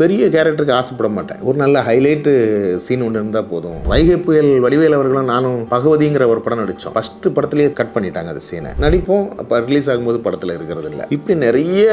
பெரிய கேரக்டருக்கு ஆசைப்பட மாட்டேன். ஒரு நல்ல ஹைலைட்டு சீன் ஒன்று இருந்தால் போதும். வைகை புயல் வடிவேல் அவர்களும் நானும் பகவதிங்கிற ஒரு படம் நடித்தோம் ஃபஸ்ட்டு படத்துலேயே கட் பண்ணிட்டாங்க அந்த சீனை நடிப்போம். அப்போ ரிலீஸ் ஆகும்போது படத்தில் இருக்கிறது இல்லை. இப்படி நிறைய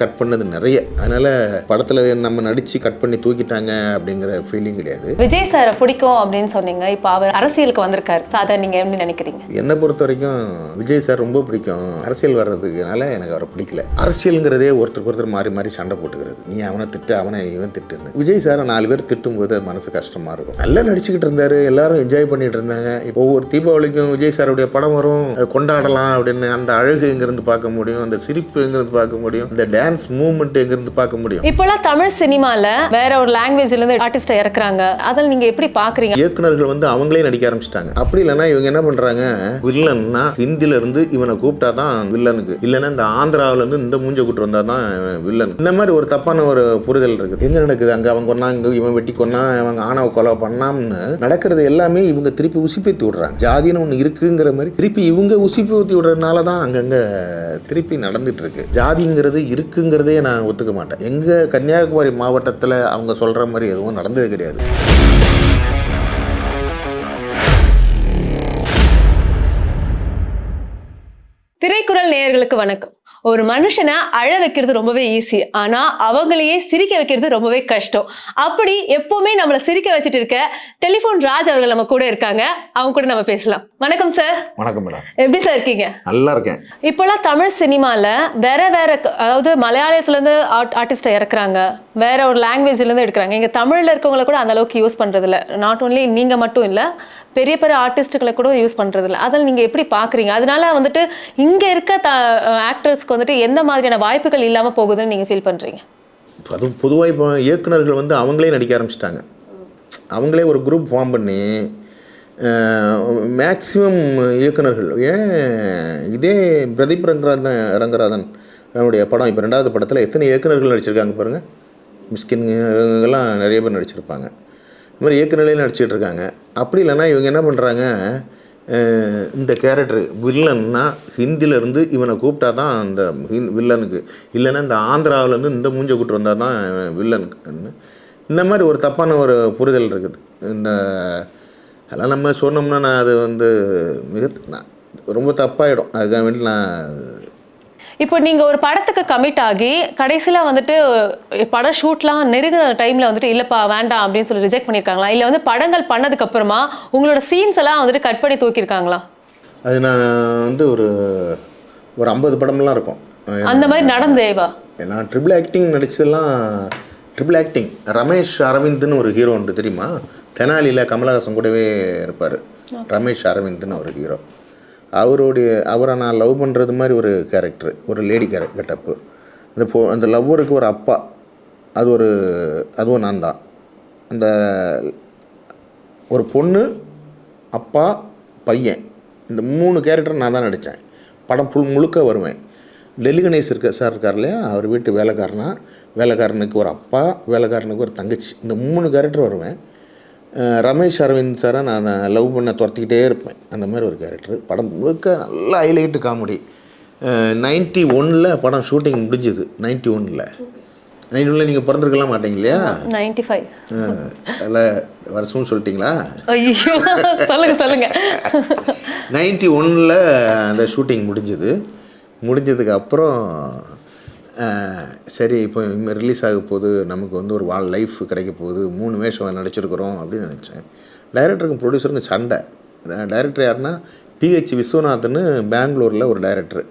கட் பண்ணது நிறைய. அதனால் படத்தில் நம்ம நடித்து கட் பண்ணி தூக்கிட்டாங்க அப்படிங்கிற ஃபீலிங் கிடையாது. விஜய் சாரை பிடிக்கும் அப்படின்னு சொன்னீங்க. இப்போ அவர் அரசியலுக்கு வந்திருக்காரு. அதை நீங்க எப்படி நினைக்கிறீங்க? என்னை பொறுத்த வரைக்கும் விஜய் சார் ரொம்ப பிடிக்கும். அரசியல் வர்றதுக்குனால எனக்கு அவரை பிடிக்கல. அரசியலுங்கிறதே ஒருத்தருக்கு ஒருத்தர் மாறி மாறி சண்டை போட்டுக்கிறது. நீ அவனை திட்டு அவனை இவன் திட்டுன்னு. விஜய் சாரை நாலு பேர் திட்டும்போது அது மனசு கஷ்டமா இருக்கும். நல்லா நடிச்சுக்கிட்டு இருந்தாரு. எல்லாரும் என்ஜாய் பண்ணிட்டு இருந்தாங்க. இப்போ ஒவ்வொரு தீபாவளிக்கும் விஜய் சாருடைய படம் வரும். அதை கொண்டாடலாம் அப்படின்னு அந்த அழகு எங்கிருந்து பார்க்க முடியும்? அந்த சிரிப்பு எங்கிருந்து பார்க்க முடியும்? இந்த டான்ஸ் மூவ்மெண்ட் எங்கிருந்து பார்க்க முடியும்? இப்போலாம் தமிழ் சினிமால வேற ஒரு லாங்குவேஜ்ல இருந்து ஆர்டிஸ்டை இறக்குறாங்க. அதில் நீங்க எப்படி பாக்குறீங்க இயக்குனர்கள் வந்து அவங்களே நடிக்க ஆரம்பிச்சிட்டாங்க. அப்படி இல்லைன்னா இவங்க என்ன பண்றாங்க? வில்லன்னா ஹிந்தில இருந்து இவனை கூப்பிட்டா தான் வில்லனுக்கு. இல்லைன்னா இந்த ஆந்திராவுல இருந்து இந்த மூஞ்ச கூட்டு வந்தா தான் வில்லன். இந்த மாதிரி ஒரு தப்பான ஒரு புரிதல் இருக்குது எங்க நடக்குது? அங்க அவன் கொன்னா இங்க இவன் வெட்டி கொன்னா அவங்க ஆணவ கொலை பண்ணாம்னு நடக்கிறது எல்லாமே இவங்க திருப்பி உசிப்பேத்தி விடுறாங்க. ஜாதின்னு ஒன்று இருக்குங்கிற மாதிரி திருப்பி இவங்க உசிப்பேத்தி விடுறதுனால தான் அங்கங்க திருப்பி நடந்துட்டு இருக்கு ஜாதிங்கிறது இருக்குங்கிறதே நான் ஒத்துக்க மாட்டேன். எங்க கன்னியாகுமரி மாவட்டத்தில் அவங்க சொல்ற மாதிரி எதுவும் நடந்தது கிடையாது. திரைக்குறள் நேயர்களுக்கு வணக்கம். ஒரு மனுஷனை அழ வைக்கிறது ரொம்பவே ஈஸி ஆனா அவங்களையே சிரிக்க வைக்கிறது ரொம்பவே கஷ்டம். அப்படி எப்பவுமே நம்மள சிரிக்க வச்சுட்டு இருக்க டெலிஃபோன் ராஜ் அவர்கள் நம்ம கூட இருக்காங்க. அவங்க கூட நம்ம பேசலாம். வணக்கம் சார் வணக்கம் மேடம் எப்படி சார் இருக்கீங்க? நல்லா இருக்கேன். இப்போலாம் தமிழ் சினிமால வேற வேற அதாவது மலையாளத்துல இருந்து ஆர்டிஸ்டை இறக்குறாங்க. வேற ஒரு லாங்குவேஜ்ல இருந்து எடுக்கிறாங்க. இங்க தமிழ்ல இருக்கவங்கள கூட அந்த அளவுக்கு யூஸ் பண்றது இல்ல நாட் ஓன்லி நீங்க மட்டும் இல்ல பெரிய பெரிய ஆர்டிஸ்ட்டுகளை கூட யூஸ் பண்ணுறது இல்லை அதில் நீங்கள் எப்படி பார்க்குறீங்க? அதனால வந்துட்டு இங்கே இருக்க த ஆக்டர்ஸ்க்கு வந்துட்டு எந்த மாதிரியான வாய்ப்புகள் இல்லாமல் போகுதுன்னு நீங்கள் ஃபீல் பண்ணுறீங்க அதுவும் பொதுவாக இப்போ இயக்குனர்கள் வந்து அவங்களே நடிக்க ஆரம்பிச்சிட்டாங்க. அவங்களே ஒரு குரூப் ஃபார்ம் பண்ணி மேக்ஸிமம் இயக்குனர்கள் ஏன் இதே பிரதீப் ரங்கராஜன் ரங்கராஜன் அவருடைய படம் இப்போ ரெண்டாவது படத்தில் எத்தனை இயக்குநர்கள் நடிச்சிருக்காங்க பாருங்கள் மிஸ்கின் இவங்கெல்லாம் நிறைய பேர் நடிச்சிருப்பாங்க. இந்த மாதிரி நிலையில் நடிச்சிட்டு இருக்காங்க. அப்படி இல்லைன்னா இவங்க என்ன பண்ணுறாங்க இந்த கேரக்டர் வில்லன்னா ஹிந்திலேருந்து இவனை கூப்பிட்டா தான் அந்த ஹிந் வில்லனுக்கு. இல்லைன்னா இந்த ஆந்திராவிலேருந்து இந்த மூஞ்ச கூட்டு வந்தால் தான் வில்லனுக்குன்னு. இந்த மாதிரி ஒரு தப்பான ஒரு புரிதல் இருக்குது. இந்த அதெல்லாம் நம்ம சொன்னோம்னா நான் அது வந்து மிக நான் ரொம்ப தப்பாகிடும் அதுக்காக வேண்டி நான் இப்போ நீங்க ஒரு படத்துக்கு கமிட் ஆகி கடைசியில வந்துட்டு படம் ஷூட்லாம் நெருங்குற டைம்ல வந்துட்டு இல்லப்பா வேண்டாம் அப்படின்னு சொல்லி ரிஜெக்ட் பண்ணிருக்காங்களா? இல்ல வந்து படங்கள் பண்ணதுக்கு அப்புறமா உங்களோட சீன்ஸ் எல்லாம் வந்துட்டு கட் பண்ணி தூக்கியிருக்காங்களா? அது நான் வந்து ஒரு ஒரு ஐம்பது படம்லாம் இருக்கும். அந்த மாதிரி நடந்தேவா நான் ட்ரிபிள் ஆக்டிங் நடிச்சதெல்லாம் ட்ரிபிள் ஆக்டிங் ரமேஷ் அரவிந்த்னு ஒரு ஹீரோ உண்டு தெரியுமா? தெனாலியில் கமலஹாசன் கூடவே இருப்பார். ரமேஷ் அரவிந்த்னு ஒரு ஹீரோ அவருடைய அவரை நான் லவ் பண்ணுறது மாதிரி ஒரு கேரக்டர் ஒரு லேடி கேரக் கெட்டப்பு. அந்த போ அந்த லவ்வருக்கு ஒரு அப்பா. அது ஒரு அதுவும் நான் தான். அந்த ஒரு பொண்ணு அப்பா பையன். இந்த மூணு கேரக்டர் நான் தான் நடித்தேன் படம் ஃபுல் முழுக்க வருவேன். டெல்லி கணேஷ் இருக்க சார் இருக்கார் இல்லையா? அவர் வீட்டு வேலைக்காரனா? வேலைக்காரனுக்கு ஒரு அப்பா வேலைக்காரனுக்கு ஒரு தங்கச்சி. இந்த மூணு கேரக்டர் வருவேன். ரமேஷ் அரவிந்த் சாரை நான் லவ் பண்ண துரத்திக்கிட்டே இருப்பேன். அந்த மாதிரி ஒரு கேரக்டர் படம் முழுக்க நல்ல ஹைலைட்டு காமெடி நைன்ட்டி ஒனில் படம் ஷூட்டிங் முடிஞ்சுது. நைன்ட்டி ஒனில் நைன்ட்டி ஒனில் நீங்கள் பிறந்திருக்கலாம் மாட்டீங்க இல்லையா? நைன்டி ஃபைவ் அதில் வருஷம்னு சொல்லிட்டீங்களா? ஐயோ சொல்லுங்க சொல்லுங்க. நைன்ட்டி ஒனில் அந்த ஷூட்டிங் முடிஞ்சது. முடிஞ்சதுக்கு அப்புறம் சரி இப்போ ரிலீஸ் ஆக போகுது. நமக்கு வந்து ஒரு வாழ் லைஃப் கிடைக்க போகுது. மூணு வேஷம் நடிச்சிருக்கிறோம் அப்படின்னு நினச்சேன். டைரக்டருக்கும் ப்ரொடியூசருக்கும் சண்டை. டைரக்டர் யாருன்னா பிஹெச் விஸ்வநாதன் பெங்களூரில் ஒரு டைரக்டர்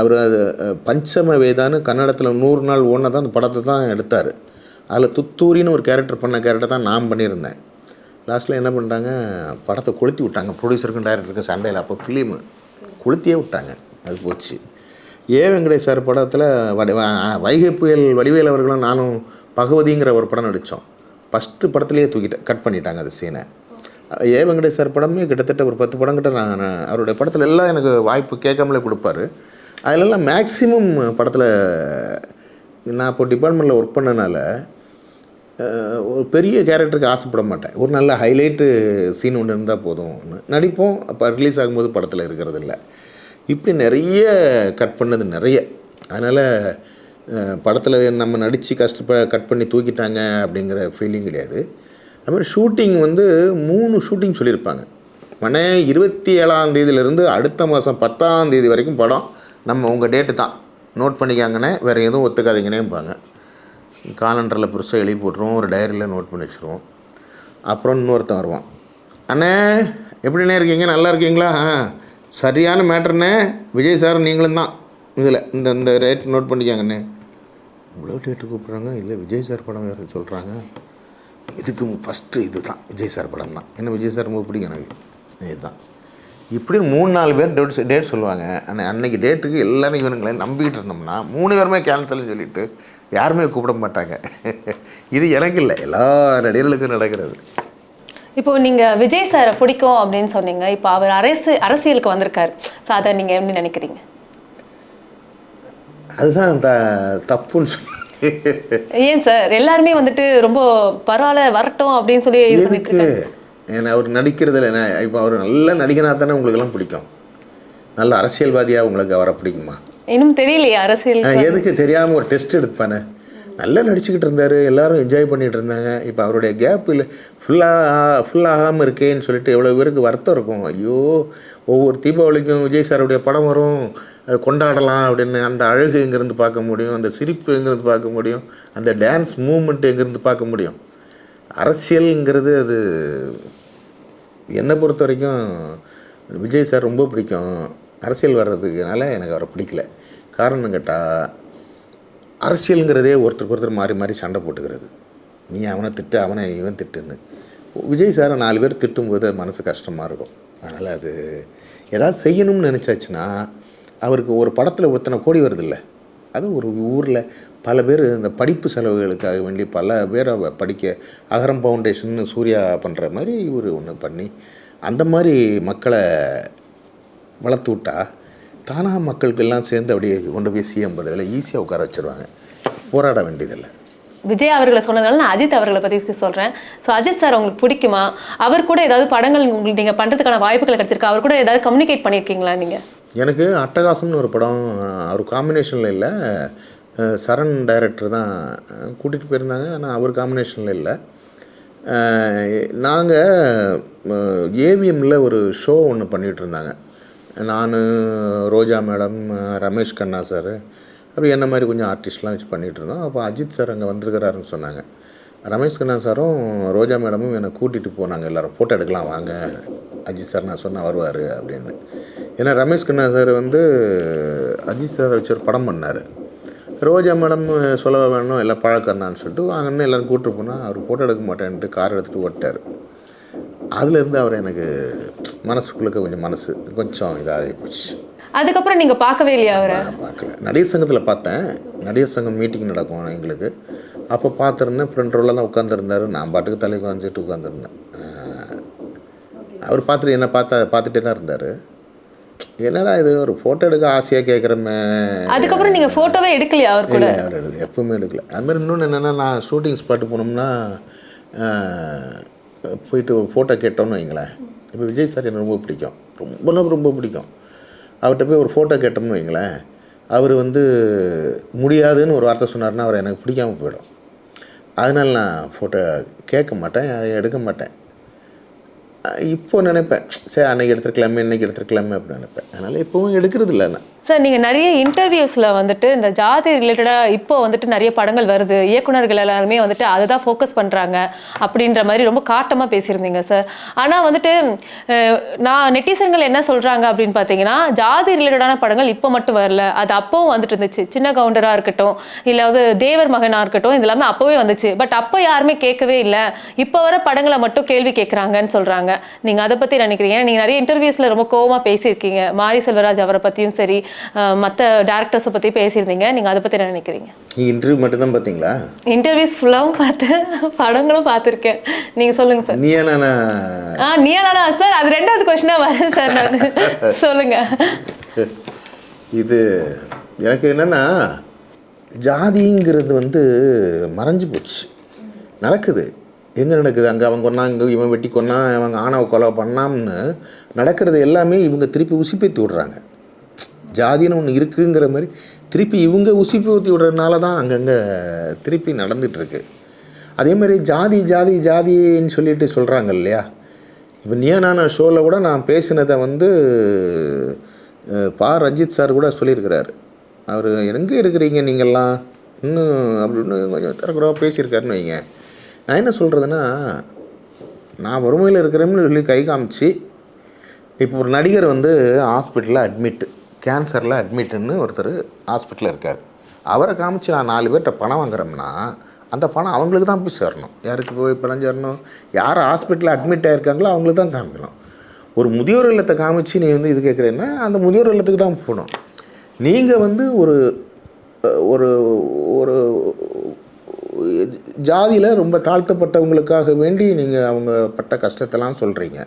அவர் அது பஞ்சம வேதான்னு கன்னடத்தில் நூறு நாள் ஒன்றை தான் அந்த படத்தை தான் எடுத்தார். அதில் துத்தூரின்னு ஒரு கேரக்டர் பண்ண கேரக்டர் தான் நான் பண்ணியிருந்தேன். லாஸ்ட்டில் என்ன பண்ணிட்டாங்க படத்தை கொளுத்தி விட்டாங்க. ப்ரொடியூசருக்கும் டைரக்டருக்கும் சண்டையில். அப்போ ஃபிலிமு கொளுத்தியே விட்டாங்க. அது போச்சு. ஏ வெங்கடேஷ் சார் படத்தில் வடி வைகை புயல் வடிவேல் அவர்களும் நானும் பகவதிங்கிற ஒரு படம் நடித்தோம் ஃபஸ்ட்டு படத்துலேயே தூக்கிட்டு கட் பண்ணிட்டாங்க அந்த சீனை ஏ வெங்கடேஷ் சார் படமே கிட்டத்தட்ட ஒரு பத்து படம் கிட்ட நான் அவருடைய படத்தில் எல்லாம் எனக்கு வாய்ப்பு கேட்காமலே கொடுப்பாரு. அதிலெல்லாம் மேக்ஸிமம் படத்தில் நான் இப்போ டிபார்ட்மெண்ட்டில் ஒர்க் பண்ணனால ஒரு பெரிய கேரக்டருக்கு ஆசைப்பட மாட்டேன். ஒரு நல்ல ஹைலைட்டு சீன் ஒன்று இருந்தால் போதும் நடிப்போம். அப்போ ரிலீஸ் ஆகும்போது படத்தில் இருக்கிறது இல்லை. இப்படி நிறைய கட் பண்ணது நிறைய. அதனால் படத்தில் நம்ம நடித்து கஷ்டப்ப கட் பண்ணி தூக்கிட்டாங்க அப்படிங்கிற ஃபீலிங் கிடையாது. அதுமாதிரி ஷூட்டிங் வந்து மூணு ஷூட்டிங் சொல்லியிருப்பாங்க. மனே இருபத்தி ஏழாம் தேதியிலேருந்து அடுத்த மாதம் பத்தாம் தேதி வரைக்கும் படம் நம்ம உங்கள் டேட்டு தான். நோட் பண்ணிக்காங்கண்ணே வேறு எதுவும் ஒத்துக்காதீங்கன்னேம்பாங்க. காலண்டரில் பெருசாக எழுதி போட்டுருவோம் ஒரு டைரியில் நோட் பண்ணி வச்சுருவோம். அப்புறம் இன்னொருத்தன் வருவான். அண்ணே எப்படிண்ணே இருக்கீங்க? நல்லா இருக்கீங்களா? ஆ. சரியான மேட்டர்ண்ணே விஜய் சார் நீங்களும் தான். இதில் இந்த இந்த ரேட் நோட் பண்ணிக்காங்கண்ணே இவ்வளோ டேட்டு கூப்பிட்றாங்க? இல்லை விஜய் சார் படம் வேறு சொல்கிறாங்க இதுக்கு ஃபஸ்ட்டு இது தான் விஜய் சார் படம் தான். என்ன விஜய் சார் ரொம்ப பிடிக்கும் எனக்கு. இதுதான். இப்படி மூணு நாலு பேர் டேட் டேட் சொல்லுவாங்க. ஆனால் அன்னைக்கு டேட்டுக்கு எல்லாரும் இவனுங்களே நம்பிக்கிட்டு இருந்தோம்னா மூணு பேருமே கேன்சல்னு சொல்லிட்டு யாருமே கூப்பிட மாட்டாங்க. இது எனக்கு இல்லை. எல்லா நடிகர்களுக்கும் நடக்கிறது. இப்போ நீங்க விஜய் சாரை பிடிக்கும் அப்படின்னு சொன்னீங்க இப்போ அவர் அரசு அரசியலுக்கு வந்திருக்காரு. ஸோ அதை நீங்க எப்படி நினைக்கிறீங்க? அதுதான் த தப்புன்னு சொல்லி. ஏன் சார்? எல்லாருமே வந்துட்டு ரொம்ப பரவாயில்ல வரட்டும் அப்படின்னு சொல்லி எதுக்கு? ஏன்னா அவர் நடிக்கிறதுல இப்போ அவர் நல்ல நடிகனாக தானே உங்களுக்கெல்லாம் பிடிக்கும். நல்ல அரசியல்வாதியாக உங்களுக்கு அவரை பிடிக்குமா? இன்னும் தெரியலையே அரசியல் எதுக்கு தெரியாமல் ஒரு டெஸ்ட் எடுப்பானே நல்லா நடிச்சுக்கிட்டு இருந்தார் எல்லாரும் என்ஜாய் பண்ணிகிட்டு இருந்தாங்க. இப்போ அவருடைய கேப் இல்லை ஃபுல்லாக ஃபுல்லாகாமல் இருக்கேன்னு சொல்லிட்டு எவ்வளோ பேருக்கு வருத்தம் இருக்கும். ஐயோ ஒவ்வொரு தீபாவளிக்கும் விஜய் சாருடைய படம் வரும். அது கொண்டாடலாம் அப்படின்னு அந்த அழகு எங்கேருந்து பார்க்க முடியும்? அந்த சிரிப்பு எங்கேருந்து பார்க்க முடியும்? அந்த டான்ஸ் மூமெண்ட் எங்கேருந்து பார்க்க முடியும்? அரசியலுங்கிறது அது என்னை பொறுத்த வரைக்கும் விஜய் சார் ரொம்ப பிடிக்கும். அரசியல் வர்றதுக்குனால எனக்கு அவரை பிடிக்கல. காரணம் கேட்டால் அரசியலுங்கிறதே ஒருத்தருக்கு ஒருத்தர் மாறி மாறி சண்டை போட்டுக்கிறது. நீ அவனை திட்டு அவனை இவன் திட்டுன்னு. விஜய் சாரை நாலு பேர் திட்டும்போது மனசு கஷ்டமாக இருக்கும். அதனால் அது ஏதாவது செய்யணும்னு நினச்சாச்சுன்னா அவருக்கு ஒரு படத்தில் ஒருத்தனை கோடி வருதில்ல. அது ஒரு ஊரில் பல பேர் இந்த படிப்பு செலவுகளுக்காக வேண்டி பல பேரை அவ- படிக்க அகரம் ஃபவுண்டேஷன் சூர்யா பண்ணுற மாதிரி இவர் ஒன்று பண்ணி அந்த மாதிரி மக்களை வளர்த்து விட்டா தானாக மக்களுக்கெல்லாம் சேர்ந்து அப்படியே கொண்டு போய் சிஎம் பதவியில் ஈஸியாக உட்கார வச்சிருவாங்க. போராட வேண்டியதில்லை. விஜய் அவர்களை சொன்னதால நான் அஜித் அவர்களை பற்றி சொல்கிறேன் ஸோ அஜித் சார் உங்களுக்கு பிடிக்குமா? அவர் கூட ஏதாவது படங்கள் உங்களுக்கு நீங்கள் பண்ணுறதுக்கான வாய்ப்புகள் கிடைச்சிருக்கா? அவர் கூட ஏதாவது கம்யூனிகேட் பண்ணியிருக்கீங்களா நீங்கள் எனக்கு அட்டகாசம்னு ஒரு படம் அவர் காம்பினேஷனில் இல்லை. சரண் டைரக்டர் தான் கூட்டிகிட்டு போயிருந்தாங்க. ஆனால் அவர் காம்பினேஷனில் இல்லை. நாங்கள் ஏவிஎம்மில் ஒரு ஷோ ஒன்று பண்ணிகிட்டு இருந்தாங்க. நான் ரோஜா மேடம் ரமேஷ் கண்ணா சார் அப்புறம் என்ன மாதிரி கொஞ்சம் ஆர்டிஸ்ட்லாம் வச்சு பண்ணிகிட்ருந்தோம் அப்போ அஜித் சார் அங்கே வந்திருக்கிறாருன்னு சொன்னாங்க. ரமேஷ் கண்ணா சாரும் ரோஜா மேடமும் என்னை கூட்டிகிட்டு போனாங்க. எல்லாரும் ஃபோட்டோ எடுக்கலாம் வாங்க. அஜித் சார் நான் சொன்னால் வருவார் அப்படின்னு. ஏன்னா ரமேஷ் கண்ணா சார் வந்து அஜித் சார் வச்சு ஒரு படம் பண்ணார். ரோஜா மேடம் சொல்ல வேணும் எல்லாம் பழக்கம் தான்னு சொல்லிட்டு வாங்கன்னு எல்லோரும் கூப்பிட்டு போனால் அவர் ஃபோட்டோ எடுக்க மாட்டேன்ட்டு கார் எடுத்துகிட்டு ஓட்டார் அதுலேருந்து அவர் எனக்கு மனசுக்குள்ளே கொஞ்சம் மனசு கொஞ்சம் இதாகி போச்சு. அதுக்கப்புறம் நீங்கள் பார்க்கவே இல்லையா அவரை? பார்க்கல. நடிகர் சங்கத்தில் பார்த்தேன். நடிகர் சங்கம் மீட்டிங் நடக்கும் எங்களுக்கு. அப்போ பார்த்துருந்தேன். ஃப்ரெண்ட் ரோலில் தான் உட்காந்துருந்தாரு நான் பாட்டுக்கு தலை உட்காந்துட்டு உட்காந்துருந்தேன் அவர் பார்த்துட்டு என்ன பார்த்தா பார்த்துட்டே தான் இருந்தார். என்னடா இது? ஒரு ஃபோட்டோ எடுக்க ஆசையாக கேட்குறமே அதுக்கப்புறம் நீங்கள் ஃபோட்டோவே எடுக்கலையா அவர் கூட? அவர் எடுக்கல. எப்பவுமே எடுக்கல. அது மாதிரி இன்னொன்று என்னென்னா நான் ஷூட்டிங் ஸ்பாட்டு போனோம்னா போயிட்டு ஒரு ஃபோட்டோ கேட்டோம்னு வைங்களேன். இப்போ விஜய் சார் எனக்கு ரொம்ப பிடிக்கும். ரொம்ப ரொம்ப பிடிக்கும். அவர்கிட்ட போய் ஒரு ஃபோட்டோ கேட்டோம்னு வைங்களேன். அவர் வந்து முடியாதுன்னு ஒரு வார்த்தை சொன்னார்னா அவர் எனக்கு பிடிக்காமல் போயிடும். அதனால நான் ஃபோட்டோ கேட்க மாட்டேன் எடுக்க மாட்டேன். இப்போ நினைப்பேன். சரி அன்னைக்கு எடுத்துருக்கலாமே இன்னைக்கு எடுத்துருக்கலாமே அப்படின்னு நினைப்பேன். அதனால் இப்போவும் எடுக்கிறது இல்லை நான். சார் நீங்கள் நிறைய இன்டர்வியூஸில் வந்துட்டு இந்த ஜாதி ரிலேட்டடாக இப்போ வந்துட்டு நிறைய படங்கள் வருது. இயக்குனர்கள் எல்லாருமே வந்துட்டு அதை தான் ஃபோக்கஸ் பண்ணுறாங்க அப்படின்ற மாதிரி ரொம்ப காட்டமாக பேசியிருந்தீங்க சார் ஆனால் வந்துட்டு நான் நெட்டிசன்கள் என்ன சொல்கிறாங்க அப்படின்னு பார்த்தீங்கன்னா ஜாதி ரிலேட்டடான படங்கள் இப்போ மட்டும் வரல. அது அப்போவும் வந்துட்டு இருந்துச்சு. சின்ன கவுண்டராக இருக்கட்டும் இல்லை வந்து தேவர் மகனாக இருக்கட்டும் இது எல்லாமே அப்போவே வந்துச்சு. பட் அப்போ யாருமே கேட்கவே இல்லை. இப்போ வர படங்களை மட்டும் கேள்வி கேட்குறாங்கன்னு சொல்கிறாங்க நீங்கள் அதை பற்றி நினைக்கிறீங்க? நீங்கள் நிறைய இன்டர்வியூஸில் ரொம்ப கோவமாக பேசியிருக்கீங்க. மாரி செல்வராஜ் அவரை பற்றியும் சரி மற்ற டேரக்டர்ஸை பற்றி பேசியிருந்தீங்க. நீங்கள் அதை பற்றி என்ன நினைக்கிறீங்க? இன்டர்வியூ மட்டும்தான் பார்த்தீங்களா? இன்டர்வியூஸ் ஃபுல்லாகவும் பார்த்தேன் படங்களும் பார்த்துருக்கேன். நீங்கள் சொல்லுங்கள் சார் நீ என்ன ஆ நீ நானா? சார் அது ரெண்டாவது கொஸ்டினாக வரேன் சார் நான். சொல்லுங்கள் இது எனக்கு என்னென்னா ஜாதிங்கிறது வந்து மறைஞ்சு போச்சு. நடக்குது. எங்கே நடக்குது? அங்கே அவன் கொன்னா இங்கே இவன் வெட்டி கொன்னா அவங்க ஆணவ கொலை பண்ணாம்னு நடக்கிறது எல்லாமே இவங்க திருப்பி உசிப்பேத்தி விடுறாங்க. ஜாதின்னு ஒன்று இருக்குங்கிற மாதிரி திருப்பி இவங்க உசிப்பு ஊற்றி விடுறதுனால தான் அங்கங்கே திருப்பி நடந்துகிட்ருக்கு அதே மாதிரி ஜாதி ஜாதி ஜாதின்னு சொல்லிட்டு சொல்கிறாங்க இல்லையா? இப்போ நீயா நான் ஷோவில் கூட நான் பேசினதை வந்து பா. ரஞ்சித் சார் கூட சொல்லியிருக்கிறார். அவர் எங்கே இருக்கிறீங்க நீங்கள்லாம் இன்னும் அப்படின்னு கொஞ்சம் திறக்குறவா பேசியிருக்காருன்னு வைங்க. நான் என்ன சொல்கிறதுன்னா நான் வறுமையில் இருக்கிறேன்னு சொல்லி கை காமிச்சு இப்போ ஒரு நடிகர் வந்து ஹாஸ்பிட்டலில் அட்மிட்டு. கேன்சரில் அட்மிட்டுன்னு ஒருத்தர் ஹாஸ்பிட்டலில் இருக்கார். அவரை காமிச்சு நான் நாலு பேர்கிட்ட பணம் வாங்குறோம்னா அந்த பணம் அவங்களுக்கு தான் போய் சேரணும். யாருக்கு போய் பணம் சேரணும்? யார் ஹாஸ்பிட்டலில் அட்மிட் ஆகிருக்காங்களோ அவங்களுக்கு தான் காமிக்கணும். ஒரு முதியோர் இல்லத்தை காமிச்சு நீ வந்து இது கேட்குறேன்னா அந்த முதியோர் இல்லத்துக்கு தான் போகணும். நீங்கள் வந்து ஒரு ஒரு ஒரு ஜாதியில் ரொம்ப தாழ்த்தப்பட்டவங்களுக்காக வேண்டி நீங்கள் அவங்க பட்ட கஷ்டத்தெல்லாம் சொல்கிறீங்க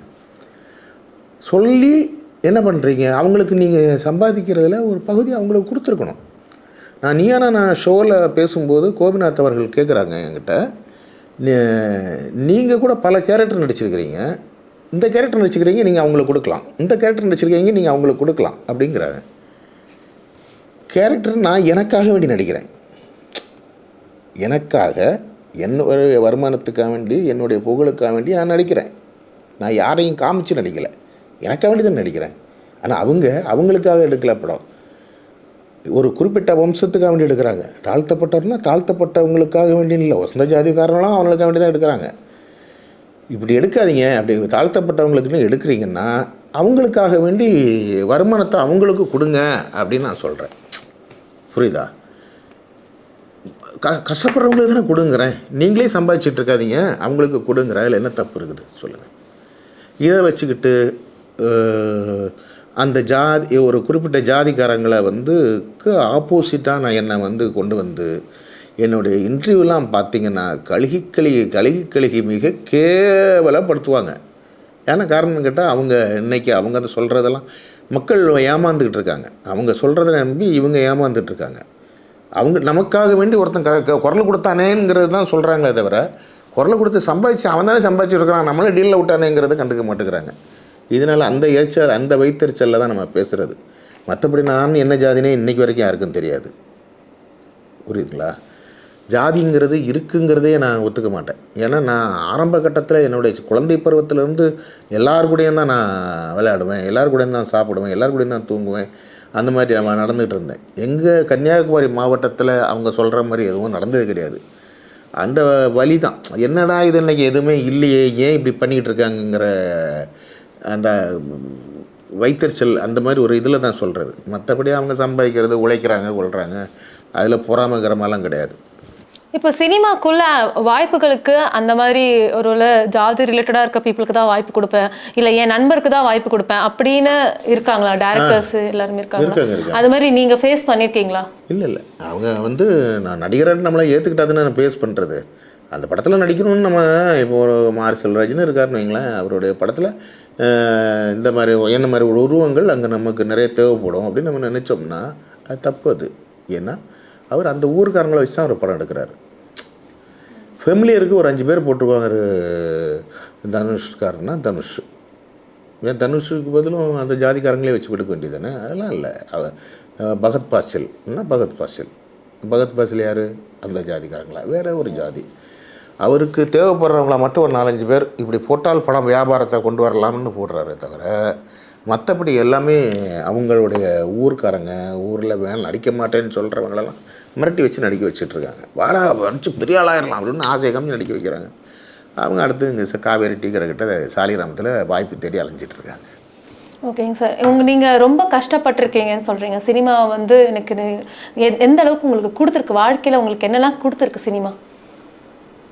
சொல்லி என்ன பண்ணுறீங்க அவங்களுக்கு நீங்கள் சம்பாதிக்கிறதுல ஒரு பகுதி அவங்களுக்கு கொடுத்துருக்கணும். நான் நீயானா நான் ஷோவில் பேசும்போது கோபிநாத் அவர்கள் கேட்குறாங்க என்கிட்ட. நீங்கள் கூட பல கேரக்டர் நடிச்சிருக்கிறீங்க. இந்த கேரக்டர் நடிச்சிருக்கிறீங்க நீங்கள் அவங்களுக்கு கொடுக்கலாம். இந்த கேரக்டர் நடிச்சிருக்கீங்க நீங்கள் அவங்களுக்கு கொடுக்கலாம் அப்படிங்கிறாங்க. கேரக்டர் நான் எனக்காக வேண்டி நடிக்கிறேன். எனக்காக என்னுடைய வருமானத்துக்காக வேண்டி என்னுடைய புகழுக்காக வேண்டி நான் நடிக்கிறேன். நான் யாரையும் காமிச்சு நடிக்கலை. எனக்காக வேண்டி தான் நடிக்கிறேன் ஆனால் அவங்க அவங்களுக்காக எடுக்கல படம். ஒரு குறிப்பிட்ட வம்சத்துக்காக வேண்டி எடுக்கிறாங்க. தாழ்த்தப்பட்டவர்னா தாழ்த்தப்பட்டவங்களுக்காக வேண்டி இல்லை. வசந்த ஜாதிக்காரங்களும் அவங்களுக்காக வேண்டி தான் எடுக்கிறாங்க. இப்படி எடுக்காதீங்க. அப்படி தாழ்த்தப்பட்டவங்களுக்குன்னு எடுக்கிறீங்கன்னா அவங்களுக்காக வேண்டி வருமானத்தை அவங்களுக்கு கொடுங்க அப்படின்னு நான் சொல்கிறேன் புரியுதா? க கஷ்டப்படுறவங்களுக்கு தானே கொடுங்குறேன். நீங்களே சம்பாதிச்சிட்டு இருக்காதீங்க. அவங்களுக்கு கொடுங்குறேன். இல்லை என்ன தப்பு இருக்குது? சொல்லுங்கள் இதை வச்சுக்கிட்டு அந்த ஜாதி ஒரு குறிப்பிட்ட ஜாதிக்காரங்களை வந்து ஆப்போசிட்டாக நான் என்னை வந்து கொண்டு வந்து என்னுடைய இன்டர்வியூலாம் பார்த்தீங்கன்னா கழுகி கழுகி கழுகி கழுகி மிக கேவலப்படுத்துவாங்க. ஏன்னா காரணம் கேட்டால் அவங்க இன்றைக்கி அவங்க அதை சொல்கிறதெல்லாம் மக்கள் ஏமாந்துக்கிட்டு இருக்காங்க. அவங்க சொல்கிறத நம்பி இவங்க ஏமாந்துட்டு இருக்காங்க. அவங்க நமக்காக வேண்டி ஒருத்தன் க க- குரல் கொடுத்தானேங்கிறது தான் சொல்கிறாங்களே தவிர குரல் கொடுத்து சம்பாதிச்சு அவன் தானே சம்பாதிச்சுருக்கிறான் நம்மளே டீலில் விட்டானேங்கிறத கண்டுக்க மாட்டேங்கிறாங்க. இதனால் அந்த எரிச்சல் அந்த வைத்தறிச்சலில் தான் நம்ம பேசுகிறது மற்றபடி நான் என்ன ஜாதினே இன்றைக்கு வரைக்கும் யாருக்கும் தெரியாது. புரியுதுங்களா? ஜாதிங்கிறது இருக்குங்கிறதே நான் ஒத்துக்க மாட்டேன். ஏன்னா நான் ஆரம்ப கட்டத்தில் என்னுடைய குழந்தை பருவத்திலேருந்து எல்லார் தான் நான் விளையாடுவேன். எல்லாருக்கூடையும் கூடயும் தான் சாப்பிடுவேன். எல்லார் கூடயும் தான் தூங்குவேன். அந்த மாதிரி நான் நடந்துகிட்டு இருந்தேன். எங்கள் கன்னியாகுமரி மாவட்டத்தில் அவங்க சொல்கிற மாதிரி எதுவும் நடந்தது கிடையாது. அந்த வழி தான் என்னடா இது இன்றைக்கி எதுவுமே இல்லையே. ஏன் இப்படி பண்ணிக்கிட்டு இருக்காங்கங்கிற அந்த வைத்தறிச்சல் அந்த மாதிரி ஒரு இதில் தான் சொல்கிறது. மற்றபடி அவங்க சம்பாதிக்கிறது உழைக்கிறாங்க கொள்கிறாங்க. அதில் பொறாமக்கிறமெல்லாம் கிடையாது. இப்போ சினிமாக்குள்ள வாய்ப்புகளுக்கு அந்த மாதிரி ஒரு ஜாதி ரிலேட்டடாக இருக்க பீப்புளுக்கு தான் வாய்ப்பு கொடுப்பேன். இல்லை என் நண்பருக்கு தான் வாய்ப்பு கொடுப்பேன் அப்படின்னு இருக்காங்களா? டேரக்டர்ஸ் எல்லாருமே இருக்காங்க அது மாதிரி நீங்க ஃபேஸ் பண்ணியிருக்கீங்களா? இல்லை இல்லை. அவங்க வந்து நான் நடிகராக நம்மளை ஏற்றுக்கிட்டாதுன்னு நான் பேஸ் பண்ணுறது அந்த படத்தில் நடிக்கணும்னு நம்ம இப்போ ஒரு மாரி செல்வராஜ்னு இருக்காருன்னு வைங்களேன் அவருடைய படத்தில் இந்த மாதிரி என்ன மாதிரி ஒரு உருவங்கள் அங்கே நமக்கு நிறைய தேவைப்படும் அப்படின்னு நம்ம நினச்சோம்னா அது தப்பு அது ஏன்னா அவர் அந்த ஊருக்காரங்களை வச்சு தான் அவர் படம் எடுக்கிறாரு. ஃபெமிலியருக்கு ஒரு அஞ்சு பேர் போட்டுருவாங்க தனுஷ்காரன்னா தனுஷ். ஏன் தனுஷுக்கு பதிலும் அந்த ஜாதிக்காரங்களே வச்சு எடுக்க வேண்டியது தானே அதெல்லாம் இல்லை. அவர் பகத் பாசில்னா பகத் பாசில் பகத் பாசில் யார்? அந்த ஜாதிக்காரங்களா. வேற ஒரு ஜாதி. அவருக்கு தேவைப்படுறவங்கள மட்டும் ஒரு நாலஞ்சு பேர் இப்படி போட்டால் படம் வியாபாரத்தை கொண்டு வரலாம்னு போடுறாரு தவிர மற்றபடி எல்லாமே அவங்களுடைய ஊர்க்காரங்க ஊரில் வேன் நடிக்க மாட்டேன்னு சொல்கிறவங்களெல்லாம் மிரட்டி வச்சு நடிக்க வச்சுட்ருக்காங்க. வாடா வச்சு பெரிய ஆளாயிரலாம் அப்படின்னு ஆசை கம்மி நடிக்க வைக்கிறாங்க. அவங்க அடுத்து இங்கே காவேரி டீ கடைக்கிட்ட சாலிகிராமத்தில் வாய்ப்பு தேடி அலைஞ்சிட்ருக்காங்க. ஓகேங்க சார். உங்க நீங்கள் ரொம்ப கஷ்டப்பட்டிருக்கீங்கன்னு சொல்கிறீங்க சினிமா வந்து எனக்கு எ- எந்த அளவுக்கு உங்களுக்கு கொடுத்துருக்கு? வாழ்க்கையில் உங்களுக்கு என்னெல்லாம் கொடுத்துருக்கு சினிமா?